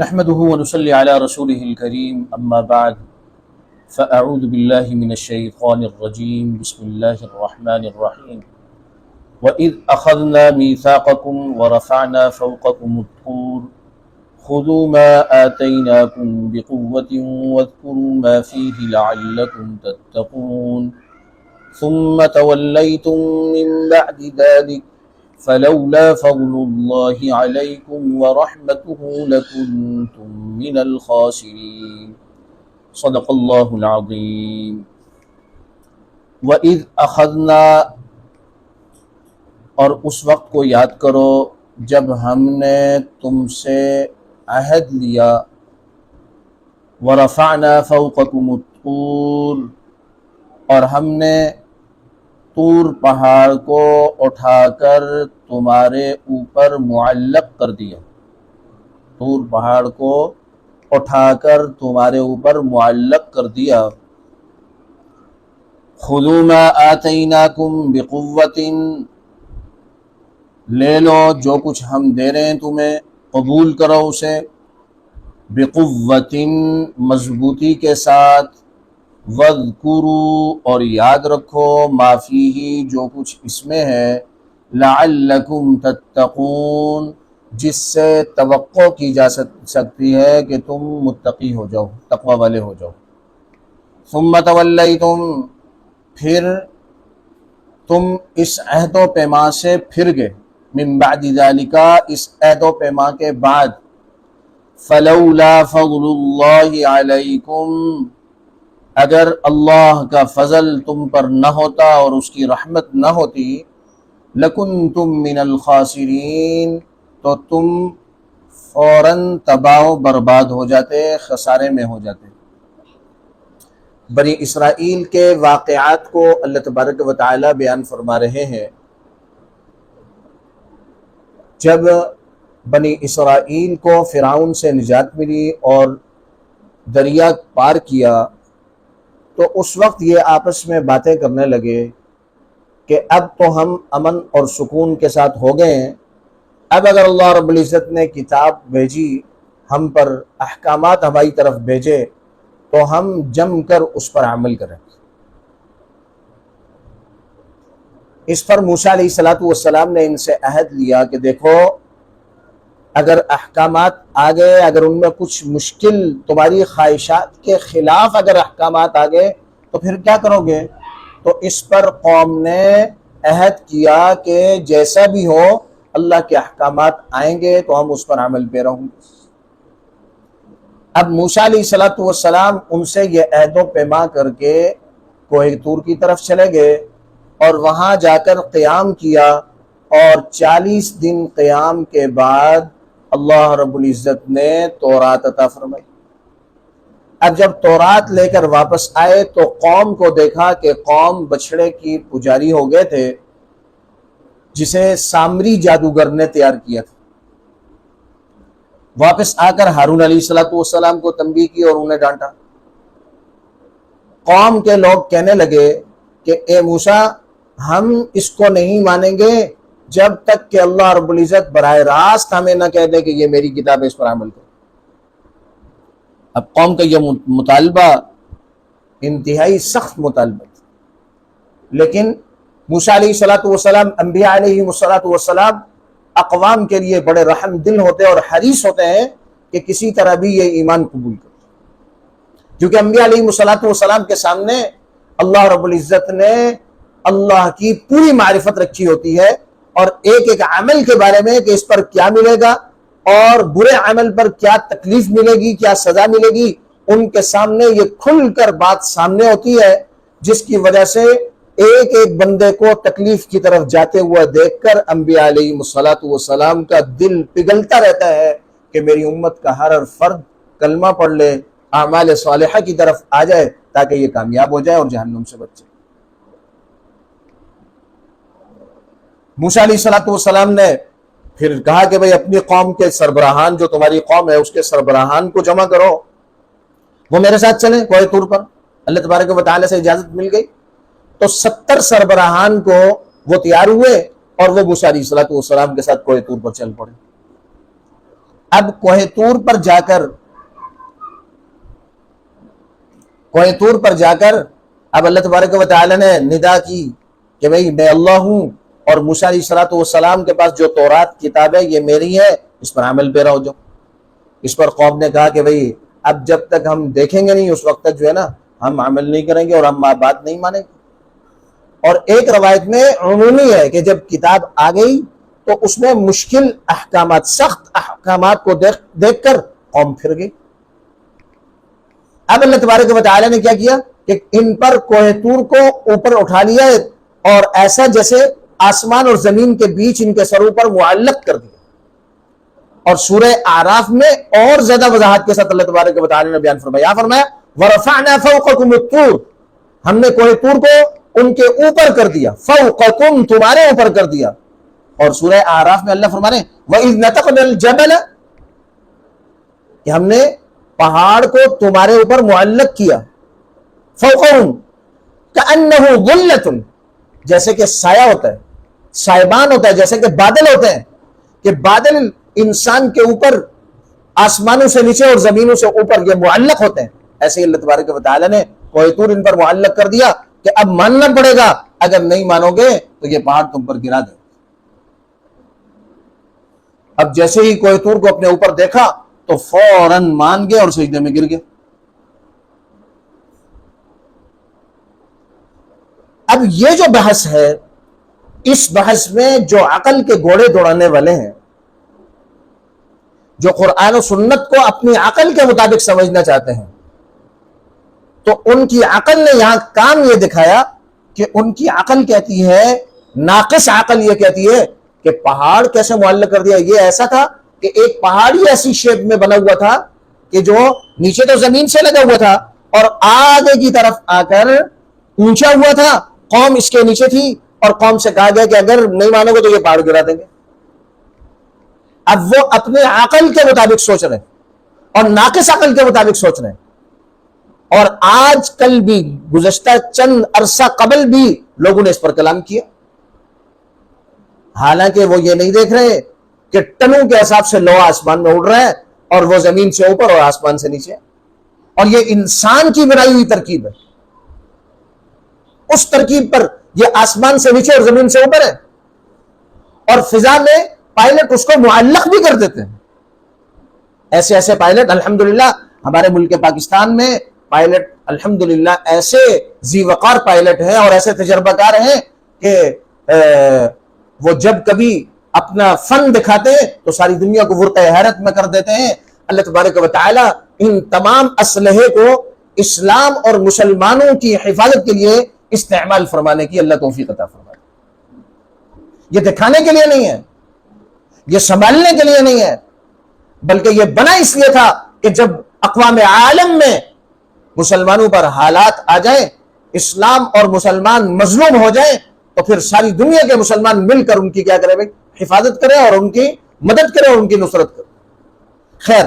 نحمده ونصلي على رسوله الكريم أما بعد فأعوذ بالله من الشيطان الرجيم. بسم الله الرحمن الرحيم. وإذ أخذنا ميثاقكم ورفعنا فوقكم الطور خذوا ما آتيناكم بقوة واذكروا ما فيه لعلكم تتقون. ثم توليتم من بعد ذلك فلولا فضل الله عليكم ورحمته لكنتم من الخاسرين. صدق الله العظيم. وَإِذْ أَخَذْنَا اور اس وقت کو یاد کرو جب ہم نے تم سے عہد لیا، وَرَفَعْنَا فَوْقَكُمُ الطُّورِ اور ہم نے طور پہاڑ کو اٹھا کر تمہارے اوپر معلق کر دیا۔ طور پہاڑ کو اٹھا کر تمہارے اوپر معلق کر دیا۔ خذوا ما آتیناکم بقوت۔ لے لو جو کچھ ہم دے رہے ہیں تمہیں، قبول کرو اسے۔ بقوت مضبوطی کے ساتھ وَذْكُرُوا اور یاد رکھو معافی ہی جو کچھ اس میں ہے، لعلکم تتقون، جس سے توقع کی جا سکتی ہے کہ تم متقی ہو جاؤ، تقوی والے ہو جاؤ۔ ثم تولیتم، پھر تم اس عہد و پیما سے پھر گئے۔ من بعد ذالکا اس عہد و پیما کے بعد۔ فلولا فضل اللہ علیکم۔ اگر اللہ کا فضل تم پر نہ ہوتا اور اس کی رحمت نہ ہوتی لکن تم من الخاسرین، تو تم فوراً تباہ و برباد ہو جاتے، خسارے میں ہو جاتے۔ بنی اسرائیل کے واقعات کو اللہ تبارک و تعالی بیان فرما رہے ہیں۔ جب بنی اسرائیل کو فرعون سے نجات ملی اور دریا پار کیا تو اس وقت یہ آپس میں باتیں کرنے لگے کہ اب تو ہم امن اور سکون کے ساتھ ہو گئے ہیں۔ اب اگر اللہ رب العزت نے کتاب بھیجی، ہم پر احکامات ہماری طرف بھیجے، تو ہم جم کر اس پر عمل کریں۔ اس پر موسیٰ علیہ السلاۃ والسلام نے ان سے عہد لیا کہ دیکھو اگر احکامات آ گئے اگر ان میں کچھ مشکل تمہاری خواہشات کے خلاف اگر احکامات آ گئے تو پھر کیا کرو گے؟ تو اس پر قوم نے عہد کیا کہ جیسا بھی ہو، اللہ کے احکامات آئیں گے تو ہم اس پر عمل پہ رہوں گے۔ اب موسیٰ علیہ السلاۃ والسلام ان سے یہ عہد و پیما کر کے کوہ طور کی طرف چلے گئے اور وہاں جا کر قیام کیا اور چالیس دن قیام کے بعد اللہ رب العزت نے تورات عطا فرمائی۔ اب جب تورات لے کر واپس آئے تو قوم کو دیکھا کہ قوم بچڑے کی پجاری ہو گئے تھے، جسے سامری جادوگر نے تیار کیا تھا۔ واپس آ کر ہارون علیہ السلاۃ والسلام کو تنبیہ کی اور انہیں ڈانٹا۔ قوم کے لوگ کہنے لگے کہ اے موسا ہم اس کو نہیں مانیں گے جب تک کہ اللہ رب العزت براہ راست ہمیں نہ کہہ دے کہ یہ میری کتاب ہے، اس پر عمل کرو۔ اب قوم کا یہ مطالبہ انتہائی سخت مطالبہ لیکن موسیٰ علیہ صلاۃ والسلام، انبیاء علیہ وسلاۃ والسلام اقوام کے لیے بڑے رحم دل ہوتے اور حریص ہوتے ہیں کہ کسی طرح بھی یہ ایمان قبول کرے کیونکہ انبیاء علیہ وسلاۃ والسلام کے سامنے اللہ رب العزت نے اللہ کی پوری معرفت رکھی ہوتی ہے۔ اور ایک ایک عمل کے بارے میں کہ اس پر کیا ملے گا اور برے عمل پر کیا تکلیف ملے گی، کیا سزا ملے گی، ان کے سامنے یہ کھل کر بات سامنے ہوتی ہے، جس کی وجہ سے ایک ایک بندے کو تکلیف کی طرف جاتے ہوا دیکھ کر انبیاء علیہ مسلاۃ والسلام کا دل پگھلتا رہتا ہے کہ میری امت کا ہر فرد کلمہ پڑھ لے، اعمال صالحہ کی طرف آ جائے تاکہ یہ کامیاب ہو جائے اور جہنم سے بچے۔ موسیٰ علیہ السلاۃ والسلام نے پھر کہا کہ بھئی اپنی قوم کے سربراہان، جو تمہاری قوم ہے، اس کے سربراہان کو جمع کرو۔ وہ میرے ساتھ چلیں کوئی طور پر۔ اللہ تبارک و تعالی سے اجازت مل گئی۔ تو ستر سربراہان کو وہ تیار ہوئے اور وہ موسیٰ علیہ السلاۃ والسلام کے ساتھ کوئی طور پر چل پڑے۔ اب کوہتور پر جا کر کوہتور پر جا کر اب اللہ تبارک و تعالی نے ندا کی کہ بھئی میں اللہ ہوں۔ اور موسیٰ علیہ السلام والسلام کے پاس جو تورات کتاب ہے یہ میری ہے اس پر عمل پیرا ہو جو۔ اس پر قوم نے کہا کہ بھئی اب جب تک ہم دیکھیں گے نہیں، اس وقت تک جو ہے نا، ہم عمل نہیں کریں گے اور ہم بات نہیں مانیں گے۔ اور ایک روایت میں عمومی ہے کہ جب کتاب آ گئی تو اس میں مشکل احکامات، سخت احکامات کو دیکھ دیکھ کر قوم پھر گئی۔ اب اللہ تبارک و تعالی نے کیا کیا کہ ان پر کوہتور کو اوپر اٹھا لیا اور ایسا جیسے آسمان اور زمین کے بیچ ان کے سروں پر معلق کر دیا۔ اور سورہ آراف میں اور زیادہ وضاحت کے ساتھ اللہ تبارک و تعالی نے بیان فرمایا۔ فرمایا، ورفعنا فوقكم الطور ہم نے کوہ کوہتور کو ان کے اوپر کر دیا۔ فوقكم تمہارے اوپر کر دیا۔ اور سورہ آراف میں اللہ فرمانے، وَإِذْ نَتَقْنَا الْجَبَلَ کہ ہم نے پہاڑ کو تمہارے اوپر معلق کیا۔ فوقہم کأنہو ظلتن، جیسے کہ سایہ ہوتا ہے۔ سائبان ہوتا ہے، جیسے کہ بادل ہوتے ہیں، کہ بادل انسان کے اوپر، آسمانوں سے نیچے اور زمینوں سے اوپر یہ معلق ہوتے ہیں۔ ایسے ہی اللہ تبارک و تعالی نے کوئی ان پر معلق کر دیا کہ اب ماننا پڑے گا، اگر نہیں مانو گے تو یہ پہاڑ تم پر گرا دے۔ اب جیسے ہی کوئی کو اپنے اوپر دیکھا تو فوراً مان گئے اور سجدے میں گر گئے اب یہ جو بحث ہے اس بحث میں جو عقل کے گھوڑے دوڑانے والے ہیں، جو قرآن و سنت کو اپنی عقل کے مطابق سمجھنا چاہتے ہیں، تو ان کی عقل نے یہاں کام یہ دکھایا کہ ان کی عقل کہتی ہے، ناقص عقل یہ کہتی ہے کہ پہاڑ کیسے معلق کر دیا۔ یہ ایسا تھا کہ ایک پہاڑی ایسی شیپ میں بنا ہوا تھا کہ جو نیچے تو زمین سے لگا ہوا تھا اور آگے کی طرف آ کر اونچا ہوا تھا۔ قوم اس کے نیچے تھی۔ اور قوم سے کہا گیا کہ اگر نہیں مانو گے تو یہ پہاڑ گرا دیں گے۔ اب وہ اپنے عقل کے مطابق سوچ رہے اور ناقص عقل کے مطابق سوچ رہے ہیں۔ اور آج کل بھی گزشتہ چند عرصہ قبل بھی لوگوں نے اس پر کلام کیا۔ حالانکہ وہ یہ نہیں دیکھ رہے کہ ٹنوں کے حساب سے لوہا آسمان میں اڑ رہا ہے اور وہ زمین سے اوپر اور آسمان سے نیچے۔ اور یہ انسان کی بنائی ہوئی ترکیب ہے۔ اس ترکیب پر یہ آسمان سے نیچے اور زمین سے اوپر ہے۔ اور فضا میں پائلٹ اس کو معلق بھی کر دیتے ہیں۔ ایسے ایسے پائلٹ، الحمدللہ، ہمارے ملک پاکستان میں پائلٹ، الحمدللہ، ایسے زی وقار پائلٹ ہیں اور ایسے تجربہ کار ہیں کہ وہ جب کبھی اپنا فن دکھاتے ہیں تو ساری دنیا کو ورقہ حیرت میں کر دیتے ہیں۔ اللہ تبارک و تعالی ان تمام اسلحے کو اسلام اور مسلمانوں کی حفاظت کے لیے استعمال فرمانے کی اللہ توفیق عطا فرمائے۔ یہ دکھانے کے لیے نہیں ہے، یہ سنبھالنے کے لیے نہیں ہے، بلکہ یہ بنا اس لیے تھا کہ جب اقوام عالم میں مسلمانوں پر حالات آ جائیں، اسلام اور مسلمان مظلوم ہو جائیں، تو پھر ساری دنیا کے مسلمان مل کر ان کی کیا کرے بھائی حفاظت کرے اور ان کی مدد کرے اور ان کی نصرت کرے خیر،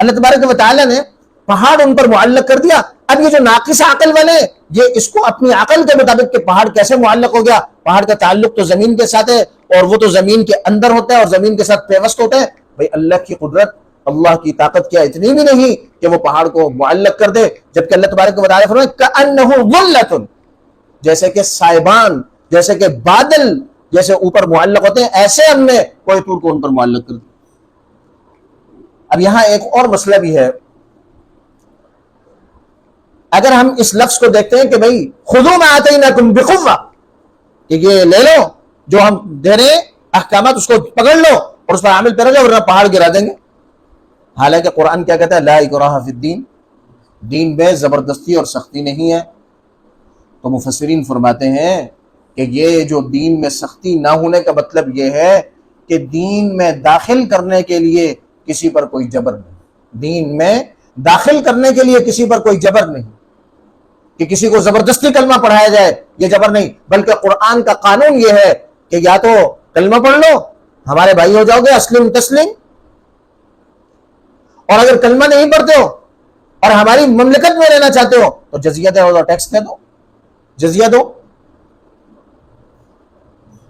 اللہ تبارک و تعالی نے پہاڑ ان پر معلق کر دیا۔ اب یہ جو ناقص عقل والے، یہ اس کو اپنی عقل کے مطابق کہ پہاڑ کیسے معلق ہو گیا؟ پہاڑ کا تعلق تو زمین کے ساتھ ہے اور وہ تو زمین کے اندر ہوتا ہے اور زمین کے ساتھ پیوست ہوتا ہے۔ بھائی اللہ کی قدرت، اللہ کی طاقت کیا اتنی بھی نہیں کہ وہ پہاڑ کو معلق کر دے۔ جبکہ اللہ تبارک و تعالی فرمائے جیسے کہ سائبان، جیسے کہ بادل جیسے اوپر معلق ہوتے ہیں، ایسے ہم نے کوئی پور کو ان پر معلق کر دیا۔ اب یہاں ایک اور مسئلہ بھی ہے۔ اگر ہم اس لفظ کو دیکھتے ہیں کہ بھائی خودوں میں آتے ہی نہ تم بخوا کہ یہ لے لو، جو ہم دے رہے ہیں، احکامات اس کو پکڑ لو اور اس پر عامل پہ لو ورنہ پہاڑ گرا دیں گے۔ حالانکہ قرآن کیا کہتا ہے، لا اکراہ فی الدین، دین میں زبردستی اور سختی نہیں ہے۔ تو مفسرین فرماتے ہیں کہ یہ جو دین میں سختی نہ ہونے کا مطلب یہ ہے کہ دین میں داخل کرنے کے لیے کسی پر کوئی جبر نہیں۔ دین میں داخل کرنے کے لیے کسی پر کوئی جبر نہیں۔ کہ کسی کو زبردستی کلمہ پڑھایا جائے، یہ جبر نہیں، بلکہ قرآن کا قانون یہ ہے کہ یا تو کلمہ پڑھ لو، ہمارے بھائی ہو جاؤ گے اسلم تسلیم۔ اور اگر کلمہ نہیں پڑھتے ہو اور ہماری مملکت میں رہنا چاہتے ہو، تو جزیہ دے ٹیکس دے دو، جزیہ دو۔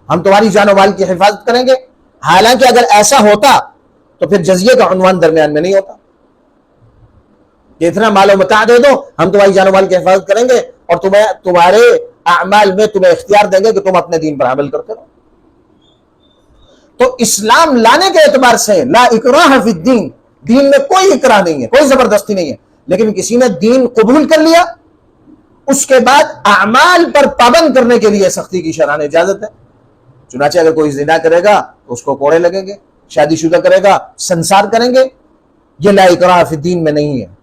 ہم تمہاری جان و مال کی حفاظت کریں گے۔ حالانکہ اگر ایسا ہوتا تو پھر جزیے کا عنوان درمیان میں نہیں ہوتا۔ کہ اتنا مال و متا دے دو، ہم تمہاری جان و مال کی حفاظت کریں گے اور تمہیں تمہارے اعمال میں تمہیں اختیار دیں گے کہ تم اپنے دین پر عمل کرتے رہو۔ تو اسلام لانے کے اعتبار سے لا اکراہ فی الدین، دین میں کوئی اکراہ نہیں ہے، کوئی زبردستی نہیں ہے۔ لیکن کسی نے دین قبول کر لیا، اس کے بعد اعمال پر پابند کرنے کے لیے سختی کی شرح اجازت ہے۔ چنانچہ اگر کوئی زنا کرے گا، تو اس کو کوڑے لگیں گے، شادی شدہ کرے گا، سنسار کریں گے۔ یہ لا اکراہ فی الدین میں نہیں ہے۔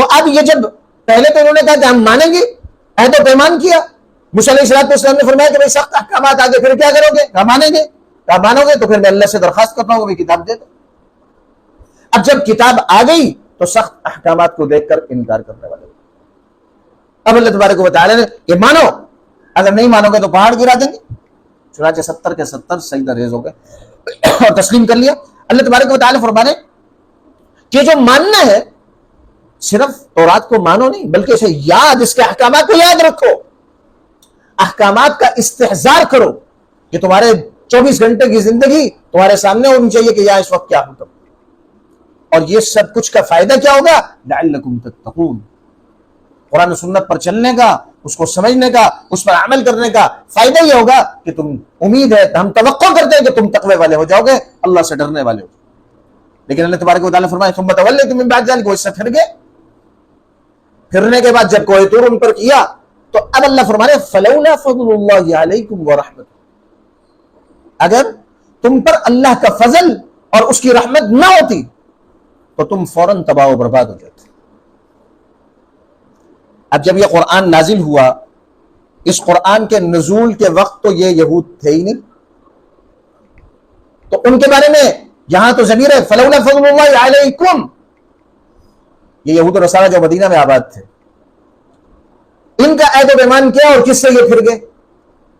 تو اب یہ جب پہلے تو انہوں نے کہا کہ ہم مانیں گے عہد و پیمان کیا۔ مسلم صلاحت اسلام نے فرمایا کہ بھائی سخت احکامات آگے پھر کیا کرو گے؟ کہا مانیں گے۔ کہا مانو گے تو پھر میں اللہ سے درخواست کرتا ہوں کہ کتاب دے دو اب جب کتاب آ گئی تو سخت احکامات کو دیکھ کر انکار کرنے والے۔ اب اللہ تبارک کو بتا رہے کہ مانو۔ اگر نہیں مانو گے تو پہاڑ گرا دیں گے۔ چنانچہ ستر کے ستر سجدہ ریز ہو گئے اور تسلیم کر لیا۔ اللہ تبارک کو بتا فرمانے کہ جو ماننا ہے صرف تورات کو مانو نہیں، بلکہ اسے یاد، اس کے احکامات کو یاد رکھو۔ احکامات کا استحزار کرو کہ تمہارے چوبیس گھنٹے کی زندگی تمہارے سامنے ہونی چاہیے کہ یہاں اس وقت کیا حکم اور یہ سب کچھ کا فائدہ کیا ہوگا؟ لعلکم تتقون۔ قرآن سنت پر چلنے کا، اس کو سمجھنے کا، اس پر عمل کرنے کا فائدہ یہ ہوگا کہ تم امید ہے، ہم توقع کرتے ہیں کہ تم تقوی والے ہو جاؤ گے، اللہ سے ڈرنے والے ہو۔ لیکن اللہ تبارک و تعالیٰ فرمائے تم بتولے تم بعد جان کو اس سے پھر گئے۔ پھرنے کے بعد جب کوئی تور ان پر کیا، تو اب اللہ فرمانے فلولا فضل اللہ علیکم ورحمت اگر تم پر اللہ کا فضل اور اس کی رحمت نہ ہوتی، تو تم فوراً تباہ و برباد ہو جاتے۔ اب جب یہ قرآن نازل ہوا، اس قرآن کے نزول کے وقت تو یہ یہود تھے ہی نہیں۔ تو ان کے بارے میں یہاں تو ضمیر ہے، فلولا فضل اللہ علیکم یہ یہود و جو مدینہ میں آباد تھے۔ ان کا عید و پیمان کیا اور کس سے یہ پھر گئے؟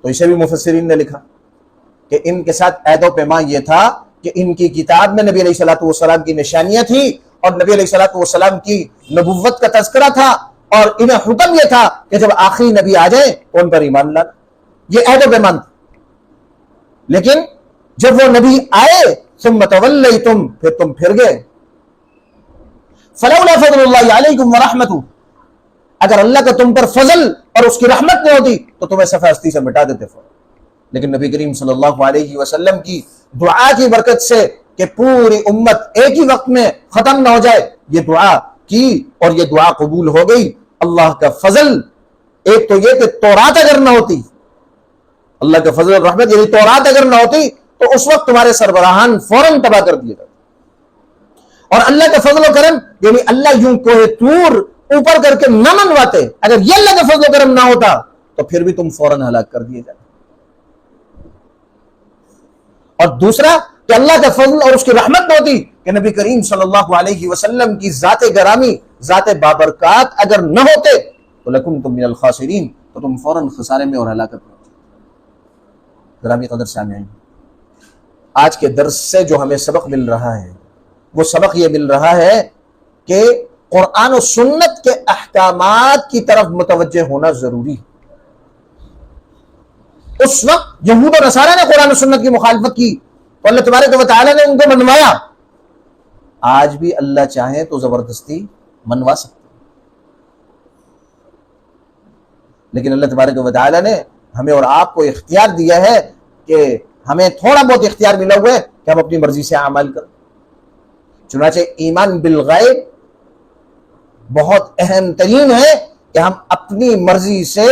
تو اسے بھی مفسرین نے لکھا کہ ان کے ساتھ عید و پیمان یہ تھا کہ ان کی کتاب میں نبی علیہ السلاۃ والسلام کی نشانیاں تھی اور نبی علیہ السلاۃ والسلام کی نبوت کا تذکرہ تھا اور انہیں حکم یہ تھا کہ جب آخری نبی آ جائیں تو ان پر ایمان لانا۔ یہ عہد و پیمان تھا۔ لیکن جب وہ نبی آئے تم متول تم پھر تم پھر گئے۔ فلولا فضل اللہ علیکم ورحمت اگر اللہ کا تم پر فضل اور اس کی رحمت نہیں ہوتی تو تمہیں صفحہ ہستی سے مٹا دیتے فوراً۔ لیکن نبی کریم صلی اللہ علیہ وسلم کی دعا کی برکت سے کہ پوری امت ایک ہی وقت میں ختم نہ ہو جائے، یہ دعا کی اور یہ دعا قبول ہو گئی۔ اللہ کا فضل، ایک تو یہ کہ تورات اگر نہ ہوتی، اللہ کا فضل اور رحمت یعنی تورات اگر نہ ہوتی تو اس وقت تمہارے سربراہان فوراً تباہ کر دیے جاتے۔ اور اللہ کا فضل و کرم یعنی اللہ یوں کوہ تور اوپر کر کے نہ منواتے، اگر یہ اللہ کا فضل و کرم نہ ہوتا، تو پھر بھی تم فوراً ہلاک کر دیے جاتے۔ اور دوسرا، کہ اللہ کا فضل اور اس کی رحمت نہ ہوتی، کہ نبی کریم صلی اللہ علیہ وسلم کی ذات گرامی، ذات بابرکات اگر نہ ہوتے، تو لکم تم من الخاسرین، تو تم فوراً خسارے میں اور ہلاکت میں گرامی قدر سامعین آج کے درس سے جو ہمیں سبق مل رہا ہے وہ سبق یہ مل رہا ہے کہ قرآن و سنت کے احکامات کی طرف متوجہ ہونا ضروری ہے۔ اس وقت یہود و نصارہ نے قرآن و سنت کی مخالفت کی تو اللہ تبارک و تعالیٰ نے ان کو منوایا۔ آج بھی اللہ چاہے تو زبردستی منوا سکتے لیکن اللہ تبارک و تعالیٰ نے ہمیں اور آپ کو اختیار دیا ہے کہ ہمیں تھوڑا بہت اختیار ملا ہوا ہے کہ ہم اپنی مرضی سے عمل کریں۔ چنانچہ ایمان بالغیب بہت اہم ترین ہے کہ ہم اپنی مرضی سے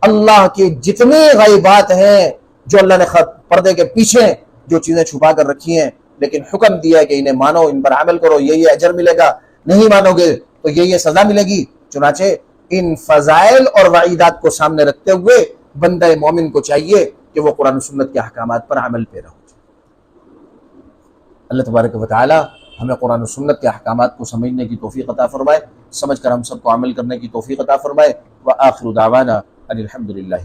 اللہ کی جتنی غیبات ہیں جو اللہ نے خط پردے کے پیچھے جو چیزیں چھپا کر رکھی ہیں، لیکن حکم دیا ہے کہ انہیں مانو، ان پر عمل کرو یہ یہ اجر ملے گا۔ نہیں مانو گے تو یہ یہ سزا ملے گی۔ چنانچہ ان فضائل اور وعیدات کو سامنے رکھتے ہوئے بندہ مومن کو چاہیے کہ وہ قرآن سنت کے احکامات پر عمل پیرا ہو اللہ تبارک و تعالی ہمیں قرآن و سنت کے احکامات کو سمجھنے کی توفیق عطا فرمائے۔ سمجھ کر ہم سب کو عمل کرنے کی توفیق عطا فرمائے۔ وآخر دعوانا ان الحمد للہ